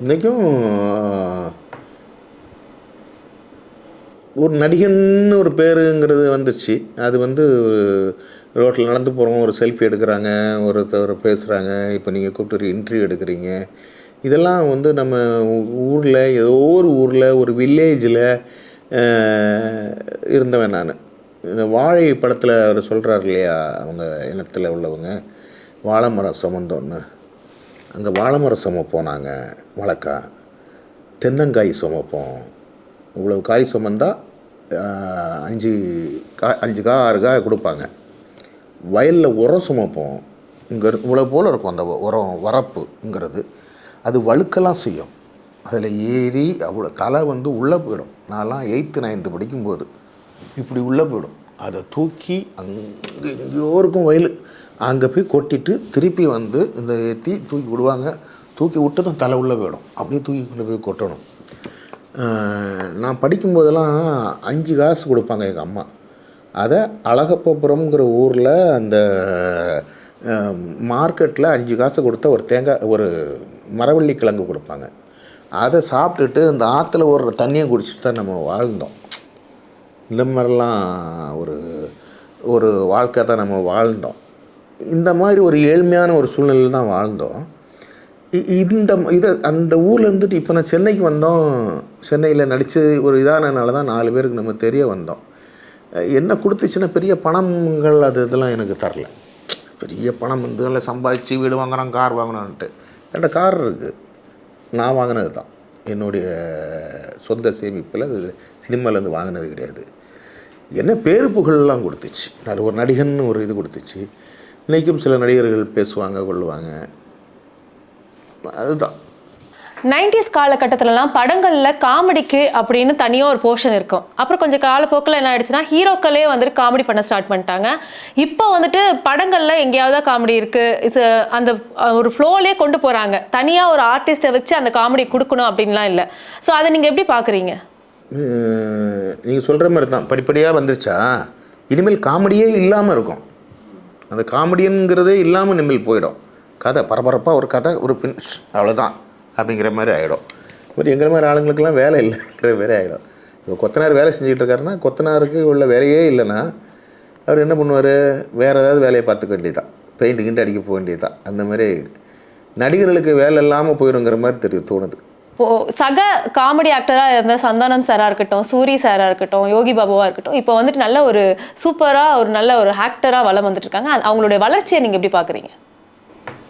இன்றைக்கும் ஒரு நடிகன்னு ஒரு பேருங்கிறது வந்துச்சு. அது வந்து ரோட்டில் நடந்து போகிறோம் ஒரு செல்ஃபி எடுக்கிறாங்க ஒருத்தர் பேசுகிறாங்க இப்போ நீங்கள் கூப்பிட்டு ஒரு இன்டர்வியூ எடுக்கிறீங்க. இதெல்லாம் வந்து நம்ம ஊரில் ஏதோ ஒரு ஊரில் ஒரு வில்லேஜில் இருந்தவன் நான். இந்த வாழை படத்தில் அவர் சொல்கிறார் இல்லையா அவங்க இனத்தில் உள்ளவங்க வாழை மரம் சுமந்தோன்னு. அங்கே வாழைமரம் சுமப்போம் நாங்கள் வழக்கா. தென்னங்காய் சுமப்போம். இவ்வளவு காய் சுமந்தா அஞ்சு கா அஞ்சு கா ஆறு காய் கொடுப்பாங்க. வயலில் உரம் சுமப்போம். இங்கே இவ்வளோ போல் இருக்கும் அந்த உரம் வரப்புங்கிறது. அது வழுக்கெல்லாம் செய்யும். அதில் ஏறி அவ்வளோ தலை வந்து உள்ளே போயிடும். நான்லாம் எயித்து நைன்த்து படிக்கும்போது. இப்படி உள்ளே போயிடும். அதை தூக்கி அங்கே எங்கேயோ இருக்கும் வயல். அங்கே போய் கொட்டிட்டு திருப்பி வந்து இந்த ஏற்றி தூக்கி விடுவாங்க. தூக்கி விட்டதும் தலை உள்ளே போயிடும். அப்படியே தூக்கி கொண்டு போய் கொட்டணும். நான் படிக்கும்போதெல்லாம் அஞ்சு காசு கொடுப்பாங்க எங்கள் அம்மா. அதை அழகப்பபுரம்ங்கிற ஊரில் அந்த மார்க்கெட்டில் அஞ்சு காசு கொடுத்தா ஒரு தேங்காய் ஒரு மரவள்ளி கிழங்கு கொடுப்பாங்க. அதை சாப்பிட்டுட்டு இந்த ஆற்றுல ஓடுற தண்ணியை குடிச்சிட்டு தான் நம்ம வாழ்ந்தோம். இந்த மாதிரிலாம் ஒரு ஒரு வாழ்க்கை தான் நம்ம வாழ்ந்தோம். இந்த மாதிரி ஒரு ஏழ்மையான ஒரு சூழ்நிலையில் தான் வாழ்ந்தோம். இ- இந்த இதை அந்த ஊரில் இருந்துட்டு இப்போ நான் சென்னைக்கு வந்தோம். சென்னையில் நடித்து ஒரு இதானனால தான் நாலு பேருக்கு நம்ம தெரிய வந்தோம். என்ன கொடுத்துச்சுன்னா பெரிய பணங்கள் அது இதெல்லாம் எனக்கு தரல. பெரிய பணம் வந்து எல்லாம் சம்பாதிச்சு வீடு வாங்குறோம் கார் வாங்கினான்ட்டு என்கிட்ட கார் இருக்குது நான் வாங்கினது தான். என்னுடைய சொந்த சேமிப்பில் அது சினிமாலேருந்து வாங்கினது கிடையாது. என்ன பேரு புகழெலாம் கொடுத்துச்சு. நான் ஒரு நடிகன் ஒரு இது கொடுத்துச்சு. இன்றைக்கும் சில நடிகர்கள் பேசுவாங்க கொள்ளுவாங்க. அதுதான். நைன்டிஸ் காலகட்டத்திலலாம் படங்களில் காமெடிக்கு அப்படின்னு தனியாக ஒரு போர்ஷன் இருக்கும். அப்புறம் கொஞ்சம் காலப்போக்கில் என்ன ஆயிடுச்சுன்னா ஹீரோக்களே வந்துட்டு காமெடி பண்ண ஸ்டார்ட் பண்ணிட்டாங்க. இப்போ வந்துட்டு படங்களில் எங்கேயாவது காமெடி இருக்குது அந்த ஒரு ஃப்ளோலே கொண்டு போகிறாங்க தனியாக ஒரு ஆர்டிஸ்ட்டை வச்சு அந்த காமெடி கொடுக்கணும் அப்படின்லாம் இல்லை. ஸோ அதை நீங்கள் எப்படி பார்க்குறீங்க நீங்கள் சொல்கிற மாதிரி தான் படிப்படியாக வந்துருச்சா? இனிமேல் காமெடியே இல்லாமல் இருக்கும். அந்த காமெடியனுங்கிறதே இல்லாமல் நிம்மில் போயிடும். கதை பரபரப்பாக ஒரு கதை ஒரு பின் அவ்வளோதான் அப்படிங்கிற மாதிரி ஆகிடும் பட் எங்களை மாதிரி ஆளுங்களுக்கெல்லாம் வேலை இல்லைங்கிற மாதிரி ஆகிடும் இப்போ கொத்தனார் வேலை செஞ்சுக்கிட்டு இருக்காருன்னா கொத்தனாருக்கு உள்ள வேலையே இல்லைன்னா அவர் என்ன பண்ணுவார்? வேறு ஏதாவது வேலையை பார்த்துக்க வேண்டியதான் பெயிண்ட் கிண்டு அடிக்க போக வேண்டியதுதான். அந்த மாதிரி நடிகர்களுக்கு வேலை இல்லாமல் போயிடுங்கிற மாதிரி தெரியும் தோணுது. சக காமெடி ஆக்டராக இருந்த சந்தானம் சாரா இருக்கட்டும் சூரி சாரா இருக்கட்டும் யோகி பாபுவா இருக்கட்டும் இப்போ வந்துட்டு நல்ல ஒரு சூப்பராக ஒரு நல்ல ஒரு ஆக்டராக வளம் வந்துட்டு இருக்காங்க அவங்களுடைய வளர்ச்சியை நீங்கள் எப்படி பார்க்குறீங்க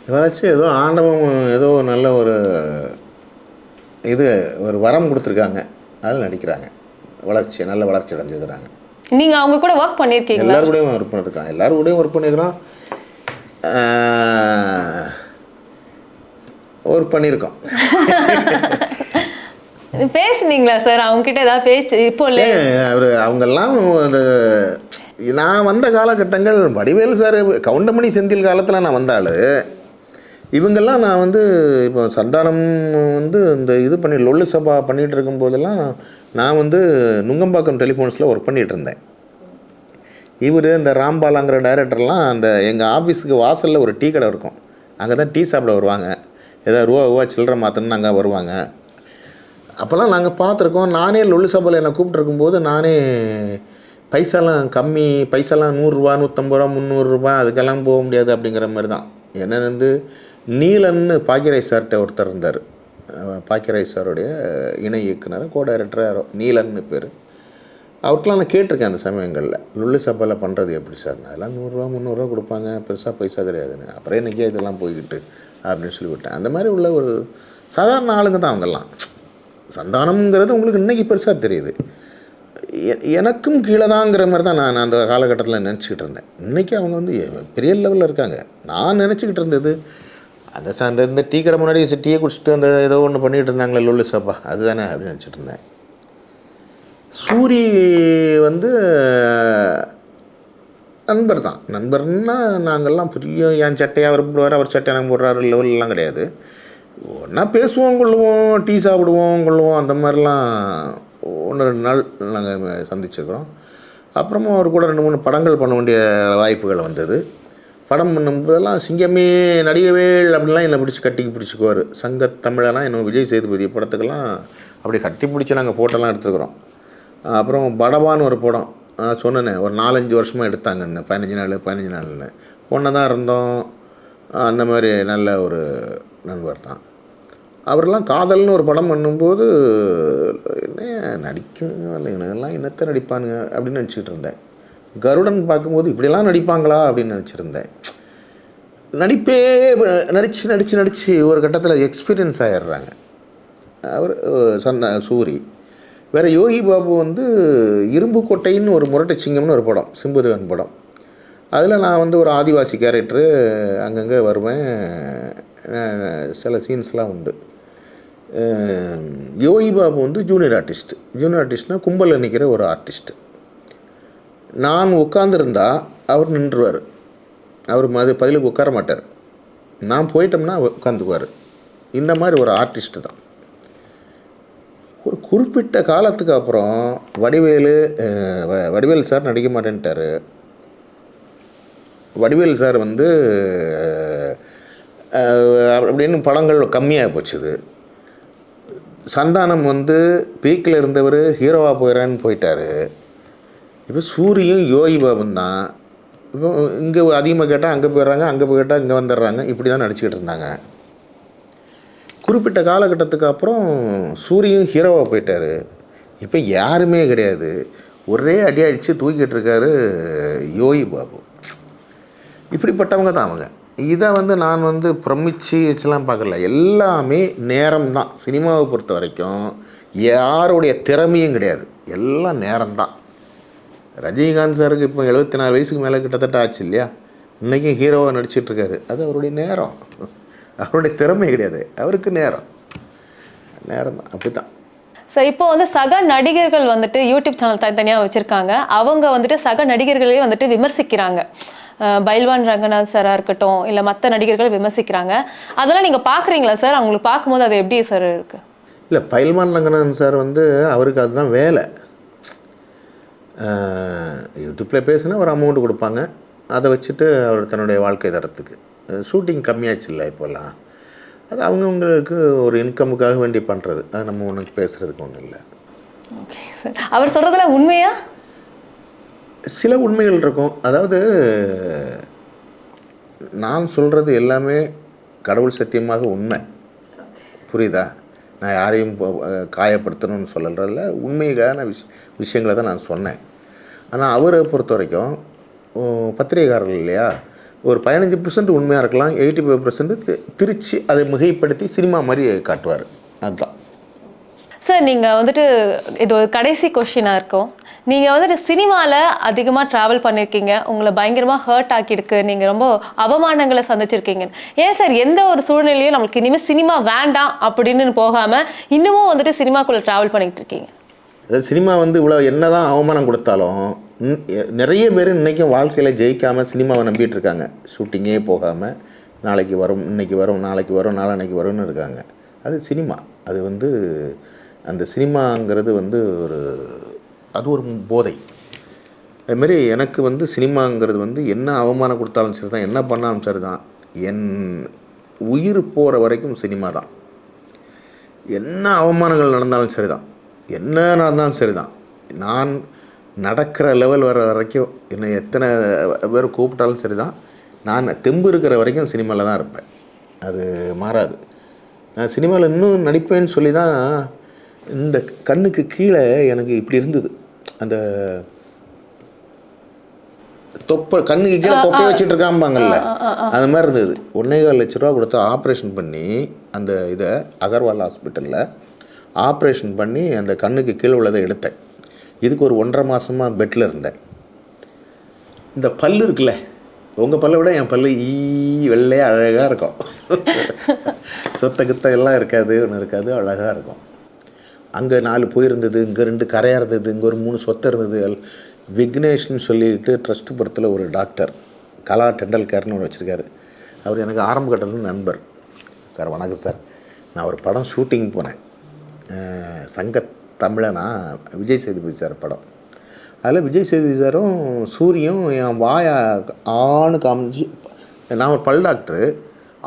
ஏதாச்சும் ஏதோ ஆண்டவன் ஏதோ நல்ல ஒரு இது ஒரு வரம் கொடுத்துருக்காங்க. அதில் நடிக்கிறாங்க. வளர்ச்சி நல்ல வளர்ச்சி அடைஞ்சிருக்கிறாங்க நீங்கள் அவங்க கூட ஒர்க் பண்ணியிருக்கீங்களா எல்லாரும் கூடயும் ஒர்க் பண்ணிருக்காங்க. எல்லாரும் கூடயும் ஒர்க் பண்ணியிருக்கிறோம் ஒர்க் பண்ணியிருக்கோம். பேசுனீங்களா சார் அவங்க கிட்ட ஏதாவது பேச்சு இப்போ இல்லை? அவர் அவங்கெல்லாம் நான் வந்த காலகட்டங்கள் வடிவேல் சார் கவுண்டமணி செந்தில் காலத்தில் நான் வந்த ஆளு இவங்கெல்லாம் நான் வந்து இப்போ சந்தானம் வந்து இந்த இது பண்ணி லொல்லு சபா பண்ணிகிட்டு இருக்கும்போதெல்லாம் நான் வந்து நுங்கம்பாக்கம் டெலிஃபோன்ஸில் ஒர்க் பண்ணிகிட்டு இருந்தேன். இவர் இந்த ராம்பாலாங்கிற டைரக்டர்லாம் அந்த எங்கள் ஆஃபீஸுக்கு வாசலில் ஒரு டீ கடை இருக்கும். அங்கே தான் டீ சாப்பிட வருவாங்க. ஏதாவது ரூபா ரூபா சில்லறை மாற்றணும்னு அங்கே வருவாங்க. அப்போல்லாம் நாங்கள் பார்த்துருக்கோம். நானே லொல்லு சபையில் என்னை கூப்பிட்ருக்கும்போது நானே பைசாலாம் கம்மி பைசாலாம் நூறுரூவா நூற்றம்பது ரூபா முந்நூறுரூபா அதுக்கெல்லாம் போக முடியாது அப்படிங்கிற மாதிரி தான். என்ன வந்து நீலன்னு பாக்கியராஜ் சார்கிட்ட ஒருத்தர் இருந்தார். அஹ் பாக்கியராஜ் சாருடைய இணை இயக்குனர் கோ டைரக்டராக நீலன்னு பேர். அவர்கிட்டலாம் நான் கேட்டிருக்கேன் அந்த சமயங்களில். லுள்ளு சபையில் பண்ணுறது எப்படி சார்? அதெல்லாம் நூறுரூவா முந்நூறுரூவா கொடுப்பாங்க. பெருசாக பைசா கிடையாதுன்னு. அப்புறம் என்னைக்கே இதெல்லாம் போய்கிட்டு அப்படின்னு சொல்லிவிட்டேன். அந்த மாதிரி உள்ள ஒரு சாதாரண ஆளுங்க தான் அவங்கெல்லாம். சந்தானம்ங்கிறது உங்களுக்கு இன்றைக்கி பெருசாக தெரியுது. எனக்கும் கீழே தாங்கிற மாதிரி தான் நான் அந்த காலகட்டத்தில் நினச்சிக்கிட்டு இருந்தேன். இன்றைக்கி அவங்க வந்து பெரிய லெவலில் இருக்காங்க. நான் நினச்சிக்கிட்டு இருந்தது அந்த ச- அந்த இந்த டீ கடை முன்னாடி டீயை குடிச்சிட்டு அந்த ஏதோ ஒன்று பண்ணிகிட்டு இருந்தாங்களே லொல்லு சாப்பா அதுதானே அப்படின்னு நினச்சிட்டு இருந்தேன். சூரி வந்து நண்பர் தான். நண்பர்னா நாங்கள்லாம் பெரிய என் சட்டையை அவர் போடுவார் அவர் சட்டை நாங்கள் போடுறாரு லெவல்லாம் கிடையாது. ஒன்றா பேசுவோம் கொள்ளுவோம் டீ சாப்பிடுவோம் கொள்ளுவோம் அந்த மாதிரிலாம் ஒன்று ரெண்டு நாள் நாங்கள் சந்திச்சிருக்கிறோம். அப்புறமா அவர் கூட ரெண்டு மூணு படங்கள் பண்ண வேண்டிய வாய்ப்புகள் வந்தது. படம் பண்ணும்போதெல்லாம் சிங்கமே நடிகவேல் அப்படிலாம் என்னை பிடிச்சி கட்டிக்கு பிடிச்சிக்குவார். சங்க தமிழெல்லாம் இன்னும் விஜய் சேதுபதி படத்துக்கெல்லாம் அப்படி கட்டி பிடிச்சி நாங்கள் ஃபோட்டோலாம் எடுத்துக்கிறோம் அப்புறம் படவான்னு ஒரு படம். சொன்னேனே ஒரு நாலஞ்சு வருஷமாக எடுத்தாங்கன்னு பதினஞ்சு நாள் பதினஞ்சு நாள்னு ஒன்று தான் இருந்தோம். அந்த மாதிரி நல்ல ஒரு நண்பர் தான். அவரெல்லாம் காதல்னு ஒரு படம் பண்ணும்போது என்ன நடிக்க இதெல்லாம் என்னத்தை நடிப்பானுங்க அப்படின்னு நினச்சிக்கிட்டு இருந்தேன். கருடன் பார்க்கும்போது இப்படிலாம் நடிப்பாங்களா அப்படின்னு நினச்சிருந்தேன். நடிப்பே நடித்து நடித்து நடித்து ஒரு கட்டத்தில் எக்ஸ்பீரியன்ஸ் ஆகிடுறாங்க அவர் சந்த சூரி. வேறு யோகி பாபு வந்து இரும்பு கொட்டைன்னு ஒரு முரட்டு சிங்கம்னு ஒரு படம் சிம்புதேவன் படம். அதில் நான் வந்து ஒரு ஆதிவாசி கேரக்டரு அங்கங்கே வருவேன். சில சீன்ஸ்லாம் உண்டு. யோகி பாபு வந்து ஜூனியர் ஆர்டிஸ்ட் ஜூனியர் ஆர்டிஸ்ட்னா கும்பலில் நிற்கிற ஒரு ஆர்டிஸ்ட் நான் உட்காந்துருந்தா அவர் நின்றுவார். அவர் மது பதிலுக்கு உட்கார மாட்டார். நான் போயிட்டோம்னா உட்காந்துக்குவார். இந்த மாதிரி ஒரு ஆர்டிஸ்ட்டு தான். ஒரு குறிப்பிட்ட காலத்துக்கு அப்புறம் வடிவேலு வடிவேல் சார் நடிக்க மாட்டேன்ட்டாரு. வடிவேலு சார் வந்து அப்படின்னு படங்கள் கம்மியாக போச்சுது. சந்தானம் வந்து பீக்கில் இருந்தவர் ஹீரோவாக போயிடறான்னு போயிட்டாரு. இப்போ சூரியும் யோகி பாபும் தான். இப்போ இங்கே அதிகமாக கேட்டால் அங்கே போயிடுறாங்க அங்கே போய் கேட்டால் இங்கே வந்துடுறாங்க இப்படி தான் நடிச்சுக்கிட்டு இருந்தாங்க. குறிப்பிட்ட காலகட்டத்துக்கு அப்புறம் சூரியன் ஹீரோவாக போயிட்டார். இப்போ யாருமே கிடையாது. ஒரே அடி அடித்து தூக்கிட்டு இருக்காரு யோகி பாபு. இப்படிப்பட்டவங்க தான் அவங்க. இதை வந்து நான் வந்து பிரமிச்சு வச்சுலாம் பார்க்கல. எல்லாமே நேரம் தான். சினிமாவை பொறுத்த வரைக்கும் யாருடைய திறமையும் கிடையாது. எல்லாம் நேரம்தான் ரஜினிகாந்த் சாருக்கு இப்போ எழுபத்தி நாலு வயசுக்கு மேலே கிட்டத்தட்ட ஆச்சு இல்லையா? இன்றைக்கும் ஹீரோவாக நடிச்சிட்ருக்காரு அது அவருடைய நேரம். அவருடைய திறமை கிடையாது. அவருக்கு நேரம். நேரம் தான். அப்படி தான் ஸோ இப்போ வந்து சக நடிகர்கள் வந்துட்டு யூடியூப் சேனல் தனித்தனியாக வச்சுருக்காங்க. அவங்க வந்துட்டு சக நடிகர்களே வந்துட்டு விமர்சிக்கிறாங்க. பைல்வான் ரங்கநாத் சாராக இருக்கட்டும் இல்லை மற்ற நடிகர்கள் விமர்சிக்கிறாங்க. அதெல்லாம் நீங்கள் பார்க்குறீங்களா சார் அவங்களுக்கு பார்க்கும்போது அது எப்படி சார் இருக்குது இல்லை பயில்வான் ரங்கநாதன் சார் வந்து அவருக்கு அதுதான் வேலை. யூடியூப்பில் பேசுனா ஒரு அமௌண்ட் கொடுப்பாங்க. அதை வச்சுட்டு அவர் தன்னுடைய வாழ்க்கை தரத்துக்கு. ஷூட்டிங் கம்மியாச்சு இல்லை இப்போல்லாம் அது அவங்கவுங்களுக்கு ஒரு இன்கமுக்காக வேண்டி பண்ணுறது அது நம்ம ஒன்றுக்கு பேசுகிறதுக்கு ஒன்றும் இல்லை. ஓகே சார் அவர் சொல்கிறதுல உண்மையா? சில உண்மைகள் இருக்கும். அதாவது நான் சொல்கிறது எல்லாமே கடவுள் சத்தியமாக உண்மை. புரியுதா? நான் யாரையும் காயப்படுத்தணும்னு சொல்லறதில்ல. உண்மையான விஷ் விஷயங்களை தான் நான் சொன்னேன். ஆனால் அவரை பொறுத்த வரைக்கும் பத்திரிகைக்காரர்கள் இல்லையா? ஒரு பதினஞ்சு பர்சன்ட் உண்மையாக இருக்கலாம் எயிட்டி ஃபைவ் பர்சன்ட் திருச்சி அதை மிகைப்படுத்தி சினிமா மாதிரி காட்டுவார். அதுதான். சார் நீங்கள் வந்துட்டு இது ஒரு கடைசி கொஷினாக இருக்கும். நீங்கள் வந்துட்டு சினிமாவில் அதிகமாக ட்ராவல் பண்ணியிருக்கீங்க உங்களை பயங்கரமாக ஹர்ட் ஆக்கியிருக்கு. நீங்கள் ரொம்ப அவமானங்களை சந்திச்சிருக்கீங்க. ஏன் சார் எந்த ஒரு சூழ்நிலையும் நம்மளுக்கு இனிமேல் சினிமா வேண்டாம் அப்படின்னு போகாமல் இன்னமும் வந்துட்டு சினிமாக்குள்ளே ட்ராவல் பண்ணிக்கிட்டு இருக்கீங்க? அதாவது சினிமா வந்து இவ்வளோ என்ன தான் அவமானம் கொடுத்தாலும் நிறைய பேர் இன்றைக்கும் வாழ்க்கையில் ஜெயிக்காமல் சினிமாவை நம்பிட்டு இருக்காங்க ஷூட்டிங்கே போகாமல் நாளைக்கு வரும் இன்னைக்கு வரும் நாளைக்கு வரும் நாளன்னைக்கு வரும்னு இருக்காங்க. அது சினிமா. அது வந்து அந்த சினிமாங்கிறது வந்து ஒரு அது ஒரு போதை. அதுமாரி எனக்கு வந்து சினிமாங்கிறது வந்து என்ன அவமானம் கொடுத்தாலும் சரி தான் என்ன பண்ணாலும் சரி தான் என் உயிர் போகிற வரைக்கும் சினிமா தான். என்ன அவமானங்கள் நடந்தாலும் சரி தான் என்ன நடந்தாலும் சரி தான் நான் நடக்கிற லெவல் வர வரைக்கும் என்னை எத்தனை பேர் கூப்பிட்டாலும் சரிதான். நான் தெம்பு இருக்கிற வரைக்கும் சினிமாவில் தான் இருப்பேன். அது மாறாது. நான் சினிமாவில் இன்னும் நடிப்பேன்னு சொல்லி தான் இந்த கண்ணுக்கு கீழே எனக்கு இப்படி இருந்தது. அந்த தொப்பை கண்ணுக்கு கீழே தொப்பை வச்சுட்டு இருக்காம்பாங்கல்ல அது மாதிரி இருந்தது. ஒன்றே கால் லட்ச ரூபா கொடுத்து ஆப்ரேஷன் பண்ணி அந்த இதை அகர்வால் ஹாஸ்பிட்டலில் ஆப்ரேஷன் பண்ணி அந்த கண்ணுக்கு கீழே உள்ளதை எடுத்தேன். இதுக்கு ஒரு ஒன்றரை மாதமாக பெட்டில் இருந்தேன். இந்த பல்லு இருக்குல்ல உங்கள் பல்லை விட என் பல்லு ஈ வெள்ளையாக அழகாக இருக்கும். சொத்த கித்த எல்லாம் இருக்காது ஒன்றும் இருக்காது அழகாக இருக்கும். அங்கே நாலு போயிருந்தது இங்கே ரெண்டு கரையாக இருந்தது இங்கே ஒரு மூணு சொத்தை இருந்தது. விக்னேஷ்னு சொல்லிட்டு ட்ரஸ்ட் புறத்தில் ஒரு டாக்டர் கலா டெண்டல்கர்னு ஒன்று வச்சுருக்காரு. அவர் எனக்கு ஆரம்ப கட்டத்தில் நண்பர். சார் வணக்கம் சார். நான் ஒரு படம் ஷூட்டிங் போனேன். அஹ், சங்க தமிழனா? விஜய் சேதுபதி சார் படம். அதில் விஜய் சேதுபதி சாரும் சூரியும் என் வாயை ஆணு காமிச்சு நான் ஒரு பல் டாக்டரு.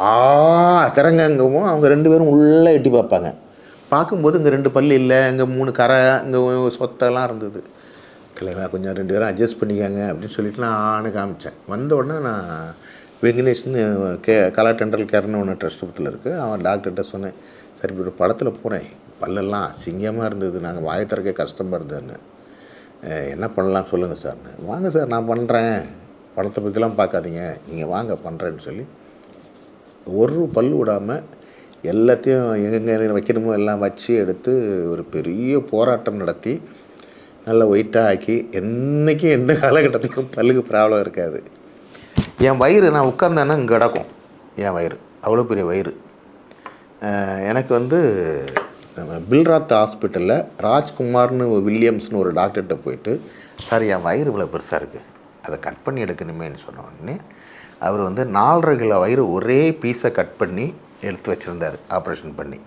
ஆ திறங்கங்கவும் அவங்க ரெண்டு பேரும் உள்ளே எட்டி பார்ப்பாங்க. பார்க்கும்போது இங்கே ரெண்டு பல் இல்லை இங்கே மூணு கரை இங்கே சொத்தெல்லாம் இருந்தது. இல்லை கொஞ்சம் ரெண்டு பேரும் அட்ஜஸ்ட் பண்ணிக்கங்க அப்படின்னு சொல்லிட்டு நான் ஆணு காமிச்சேன். வந்த உடனே நான் வெங்கடேஷ்னு கே கலா டெண்டல் கேர்னு ஒன்று ட்ரஸ்ட் பத்தில் இருக்குது அவன் டாக்டர்கிட்ட சொன்னேன் சரி இப்படி ஒரு படத்தில் போகிறேன் பல்லெல்லாம் அசிங்கமாக இருந்தது. நாங்கள் வாயை திறக்க கஷ்டமாக இருந்ததுன்னு. என்ன பண்ணலாம் சொல்லுங்கள் சார்னு வாங்க சார் நான் பண்ணுறேன் பணத்தை பற்றிலாம் பார்க்காதீங்க நீங்கள் வாங்க பண்ணுறேன்னு சொல்லி ஒரு பல் விடாமல் எல்லாத்தையும் எங்கெங்கே வைக்கணுமோ எல்லாம் வச்சு எடுத்து ஒரு பெரிய போராட்டம் நடத்தி நல்லா ஒயிட்டாக ஆக்கி என்றைக்கும் எந்த காலகட்டத்துக்கும் பல்லுக்கு ப்ராப்ளம் இருக்காது. என் வயிறு நான் உட்காந்தேன்னா இங்கே கிடக்கும். என் வயிறு. அவ்வளோ பெரிய வயிறு. எனக்கு வந்து பில்ராத் ஹாஸ்பிட்டலில் ராஜ்குமார்னு ஒரு வில்லியம்ஸ்னு ஒரு டாக்டர்கிட்ட போயிட்டு சார் என் வயிறு இவ்வளோ பெருசாக இருக்குது அதை கட் பண்ணி எடுக்கணுமேன்னு சொன்னோடனே அவர் வந்து நாலரை கிலோ வயிறு ஒரே பீஸை கட் பண்ணி எடுத்து வச்சுருந்தார். ஆப்ரேஷன் பண்ணி.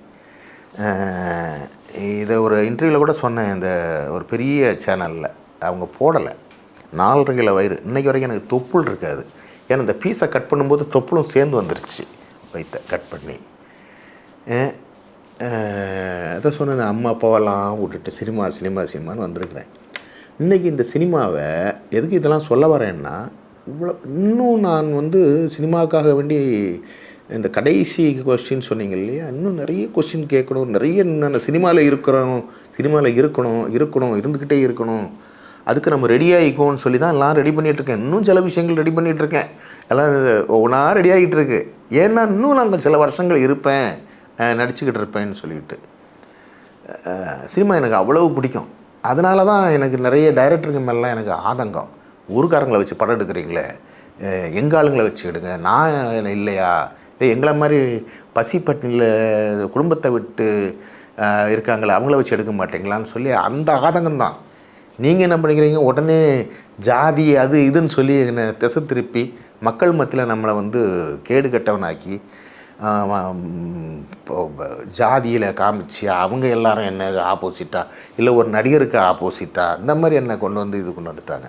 இதை ஒரு இன்டர்வியூவில் கூட சொன்னேன் இந்த ஒரு பெரிய சேனலில் அவங்க போடலை. நாலரை கிலோ வயிறு. இன்றைக்கி வரைக்கும் எனக்கு தொப்புள் இருக்காது. ஏன்னா இந்த பீஸை கட் பண்ணும்போது தொப்புளும் சேர்ந்து வந்துருச்சு. வயிற்ற கட் பண்ணி. அதை சொன்ன அம்மா அப்பாவெல்லாம் விட்டுட்டு சினிமா சினிமா சினிமான்னு வந்திருக்கிறேன். இன்றைக்கி இந்த சினிமாவை எதுக்கு இதெல்லாம் சொல்ல வரேன்னா இவ்வளோ இன்னும் நான் வந்து சினிமாவுக்காக வேண்டி இந்த கடைசி கொஸ்டின் சொன்னீங்க இல்லையா? இன்னும் நிறைய கொஸ்டின் கேட்கணும் நிறைய நான் சினிமாவில் இருக்கிறோம் சினிமாவில் இருக்கணும் இருக்கணும் இருந்துக்கிட்டே இருக்கணும். அதுக்கு நம்ம ரெடி ஆகிக்கோன்னு சொல்லி தான் எல்லாம் ரெடி பண்ணிகிட்ருக்கேன் இன்னும் சில விஷயங்கள் ரெடி பண்ணிகிட்ருக்கேன் எல்லாம் ஒவ்வொன்றா ரெடி ஆகிட்டு இருக்கு. ஏன்னா இன்னும் நாங்கள் சில வருஷங்கள் இருப்பேன். நடிச்சுக்கிட்டு இருப்பேன்னு சொல்லிட்டு சினிமா எனக்கு அவ்வளவு பிடிக்கும். அதனால தான் எனக்கு நிறைய டைரக்டருங்க மேலாம் எனக்கு ஆதங்கம். ஊருக்காரங்களை வச்சு படம் எடுக்கிறீங்களே எங்கள் ஆளுங்களை வச்சு எடுங்க நான் இல்லையா? இல்லை எங்களை மாதிரி பசிப்பட்டினியில் குடும்பத்தை விட்டு இருக்காங்களே அவங்கள வச்சு எடுக்க மாட்டீங்களான்னு சொல்லி அந்த ஆதங்கம் தான். நீங்கள் என்ன பண்ணிக்கிறீங்க? உடனே ஜாதி அது இதுன்னு சொல்லி என்னை திசை திருப்பி மக்கள் மத்தியில் நம்மளை வந்து கேடு கட்டவனாக்கி ஜாதியில் காமிச்சு அவங்க எல்லாரும் என்ன ஆப்போசிட்டாக இல்லை ஒரு நடிகருக்கு ஆப்போசிட்டாக இந்த மாதிரி என்னை கொண்டு வந்து இது கொண்டு வந்துட்டாங்க.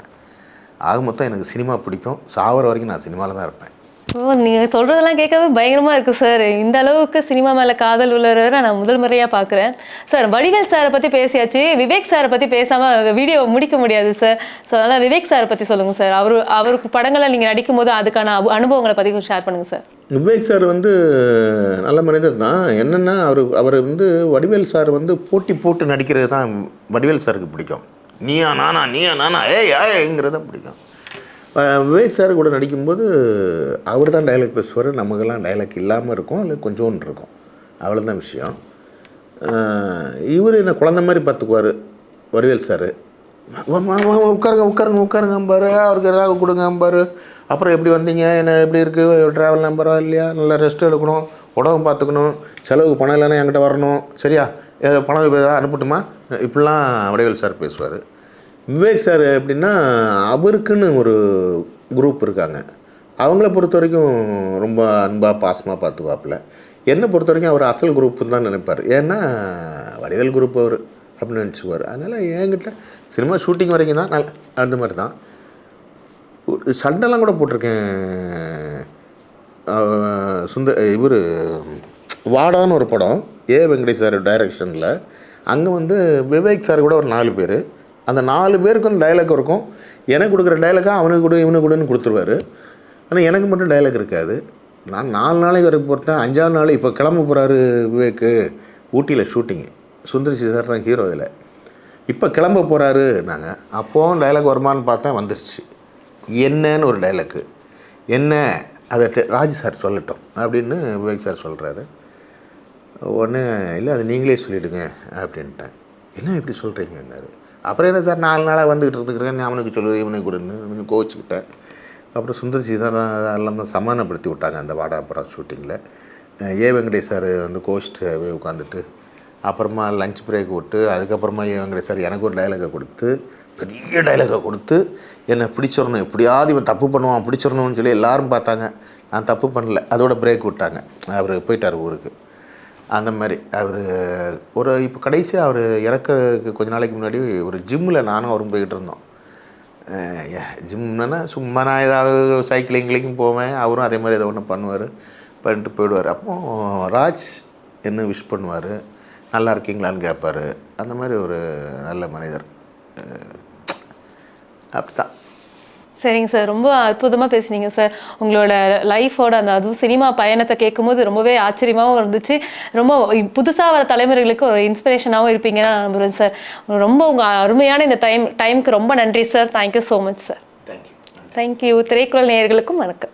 ஆக மொத்தம் எனக்கு சினிமா பிடிக்கும். சாவர வரைக்கும் நான் சினிமாவில் தான் இருப்பேன். ஓ நீங்கள் சொல்கிறதெல்லாம் கேட்கவே பயங்கரமாக இருக்குது சார் இந்த அளவுக்கு சினிமா மேலே காதல் உள்ளவரை நான் முதல் முறையாக பார்க்குறேன் சார் வடிவேல் சாரை பற்றி பேசியாச்சு. விவேக் சாரை பற்றி பேசாமல் வீடியோ முடிக்க முடியாது சார் ஸோ அதனால் விவேக் சாரை பற்றி சொல்லுங்கள் சார் அவர் அவருக்கு படங்களை நீங்கள் நடிக்கும் போது அதுக்கான அனுபவங்களை பற்றி கொஞ்சம் ஷேர் பண்ணுங்கள் சார் விவேக் சார் வந்து நல்ல மனிதர் தான். என்னென்னா அவர் அவர் வந்து வடிவேல் சார் வந்து போட்டி போட்டு நடிக்கிறது தான் வடிவேல் சாருக்கு பிடிக்கும். நீயா நானா நீயா நானா ஏய் ஏங்கிறது தான் பிடிக்கும். விவேக் சார் கூட நடிக்கும்போது அவர் தான் டைலாக் பேசுவார். நமக்கெல்லாம் டைலாக் இல்லாமல் இருக்கும். இல்லை கொஞ்சோண்டு இருக்கும். அவ்வளோதான் விஷயம். இவர் என்ன குழந்த மாதிரி பார்த்துக்குவார் வடிவேல் சார். உட்காருங்க உட்காருங்க உட்காருங்க பாரு அவருக்கு ஏதாவது கொடுங்க பாரு அப்புறம் எப்படி வந்தீங்க? என்ன எப்படி இருக்குது ட்ராவல் நம்பரா இல்லையா? நல்லா ரெஸ்ட் எடுக்கணும். உடம்பு பார்த்துக்கணும். செலவுக்கு பணம் இல்லைன்னா என்கிட்ட வரணும். சரியா? பணம் இப்போ ஏதாவது அனுப்பட்டுமா? இப்படிலாம் வடிவேல் சார் பேசுவார். விவேக் சார் எப்படின்னா அவருக்குன்னு ஒரு குரூப் இருக்காங்க. அவங்கள பொறுத்த வரைக்கும் ரொம்ப அன்பாக பாசமாக பார்த்துக்குவாப்புல என்னை பொறுத்த வரைக்கும் அவர் அசல் குரூப்புன்னு தான் நினைப்பார். ஏன்னா வடிவேல் குரூப் அவர் அப்படின்னு நினச்சிக்குவார். அதனால் என்கிட்ட சினிமா ஷூட்டிங் வரைக்கும் தான் நல்ல அந்த மாதிரி தான். சண்டெல்லாம் சண்டைலாம் கூட போட்டிருக்கேன். சுந்த இவர் வாடான்னு ஒரு படம் ஏ வெங்கடேஷ் சார் டைரக்ஷனில் அங்கே வந்து விவேக் சார் கூட ஒரு நாலு பேர். அந்த நாலு பேருக்கும் டைலாக் இருக்கும். எனக்கு கொடுக்குற டைலாக்காக அவனுக்கு கொடு இவனுக்கு கொடுன்னு கொடுத்துருவாரு. ஆனால் எனக்கு மட்டும் டைலாக் இருக்காது. நான் நாலு நாளைக்கு வரைக்கும் பொறுத்தேன். அஞ்சாவது நாள் இப்போ கிளம்ப போகிறாரு விவேக்கு ஊட்டியில் ஷூட்டிங்கு சுந்தர் சார் தான் ஹீரோ இதில். இப்போ கிளம்ப போகிறாரு நாங்கள் அப்போவும் டைலாக் வருமான்னு பார்த்தேன் வந்துருச்சு. என்னன்னு ஒரு டைலாக்கு என்ன? அதை டெ- ராஜ் சார் சொல்லட்டும் அப்படின்னு விவேக் சார் சொல்கிறாரு உடனே இல்லை அது நீங்களே சொல்லிவிடுங்க அப்படின்ட்டேன் என்ன இப்படி சொல்கிறீங்கன்னாரு அப்புறம் என்ன சார் நாலு நாளாக வந்துக்கிட்டு இருக்கிறேன் அவனுக்கு சொல்லு இவனுக்கு கொடுன்னு கொஞ்சம் கோவிச்சுக்கிட்டேன். அப்புறம் சுந்தர் தான் எல்லாம் தான் சமாதானப்படுத்தி விட்டாங்க அந்த வாடாப்புறம் ஷூட்டிங்கில் ஏ வெங்கடேஷ் சார் வந்து கோச்சிட்டு உட்காந்துட்டு அப்புறமா லஞ்ச் பிரேக் விட்டு அதுக்கப்புறமா ஏ வெங்கடேஷ் சார் எனக்கு ஒரு டைலாகை கொடுத்து பெரிய டைலாகை கொடுத்து என்னை பிடிச்சிடணும். எப்படியாவது இவன் தப்பு பண்ணுவான் பிடிச்சிடணும்னு சொல்லி எல்லோரும் பார்த்தாங்க. நான் தப்பு பண்ணல. அதோட பிரேக் விட்டாங்க. அவர் போயிட்டார் ஊருக்கு. அந்த மாதிரி. அவர் ஒரு இப்போ கடைசியாக அவர் இறக்கிறதுக்கு கொஞ்ச நாளைக்கு முன்னாடி ஒரு ஜிம்மில் நானும் அவரும் போய்கிட்டு இருந்தோம். ஜிம்னா சும்மா நான் ஏதாவது சைக்கிளிங்லேயும் போவேன் அவரும் அதே மாதிரி ஏதோ ஒன்று பண்ணுவார் பண்ணிட்டு போயிடுவார். அப்போ ராஜ் என்ன விஷ் பண்ணுவார்? நல்லா இருக்கீங்களான்னு கேட்பார் அந்த மாதிரி ஒரு நல்ல மனிதர். அப்படி தான் சரிங்க சார். ரொம்ப அற்புதமாக பேசுனீங்க சார். உங்களோட லைஃபோட அந்த அதுவும் சினிமா பயணத்தை கேட்கும்போது ரொம்பவே ஆச்சரியமாகவும் இருந்துச்சு. ரொம்ப புதுசாக வர தலைமுறைகளுக்கு ஒரு இன்ஸ்பிரேஷனாகவும் இருப்பீங்கன்னு நான் நம்புகிறேன் சார். ரொம்ப உங்கள் அருமையான இந்த டைம் டைமுக்கு ரொம்ப நன்றி sir. Thank you so much sir thank you thank you திரைக்குறள் நேயர்களுக்கும் வணக்கம்.